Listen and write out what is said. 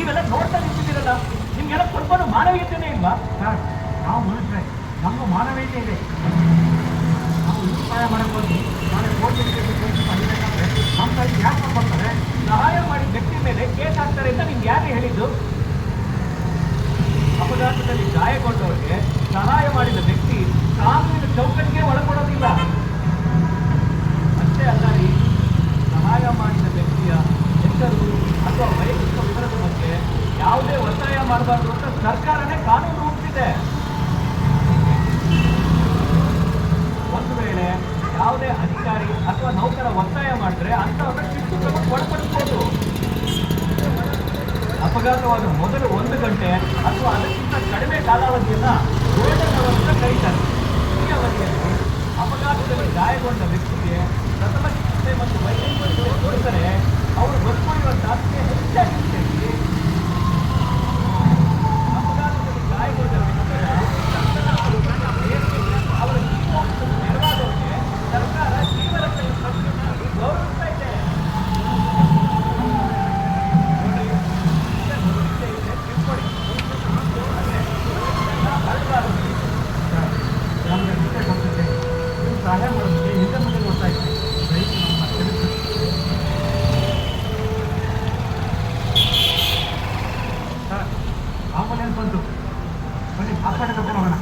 ನೀವೆಲ್ಲ ನೋಡ್ತಾ ನಿಂತಿದ್ದೀರಲ್ಲ, ನಿಮ್ಗೆಲ್ಲ ಸ್ವಲ್ಪ ಮಾನವೀಯತೆನೇ ಇಲ್ವಾ? ಸರ್, ನಾವು ಮನುಷ್ಯ ನಮಗೂ ಮಾನವೀಯತೆ ಇದೆ. ನಾವು ಉಪಾಯ ಸಹಾಯ ಮಾಡಬಹುದು ನಾಳೆ ನಮ್ಮ ಕೈ ಯಾಕೆ ಮಾಡ್ತಾರೆ ಸಹಾಯ ಮಾಡಿದ ವ್ಯಕ್ತಿ ಮೇಲೆ ಕೇಸ್ ಆಗ್ತಾರೆ ಅಂತ ನಿಮ್ಗೆ ಯಾರು ಹೇಳಿದ್ದು? ಅಪಘಾತದಲ್ಲಿ ಗಾಯಗೊಂಡವ್ರಿಗೆ ಮಾಡಬಾರ್ದು ಅಂತ ಸರ್ಕಾರನೇ ಕಾನೂನು ರೂಪಿಸಿದೆ. ಒಂದು ವೇಳೆ ಯಾವುದೇ ಅಧಿಕಾರಿ ಅಥವಾ ನೌಕರ ಒತ್ತಾಯ ಮಾಡಿದ್ರೆ ಅಂತವನ್ನ ಶಿಸ್ತು ಕ್ರಮಕ್ಕೆ ಒಳಪಡಿಸ್ಬೋದು. ಅಪಘಾತವಾದ ಮೊದಲು ಒಂದು ಗಂಟೆ ಅಥವಾ ಅದಕ್ಕಿಂತ ಕಡಿಮೆ ಕಾಲಾವಧಿಯನ್ನ ಅಂತ ಕರೀತಾರೆ. ಈ ಅವಧಿಯಲ್ಲಿ ಅಪಘಾತದಲ್ಲಿ ಗಾಯಗೊಂಡ ವ್ಯಕ್ತಿಗೆ ಪ್ರಥಮ ಅಮ್ಮ ನೆನಪಂತು ಬನ್ನಿ ಹಾಸ್ಪಿಟಲ್ ಕರ್ಕೊಂಡು ಹೋಗೋಣ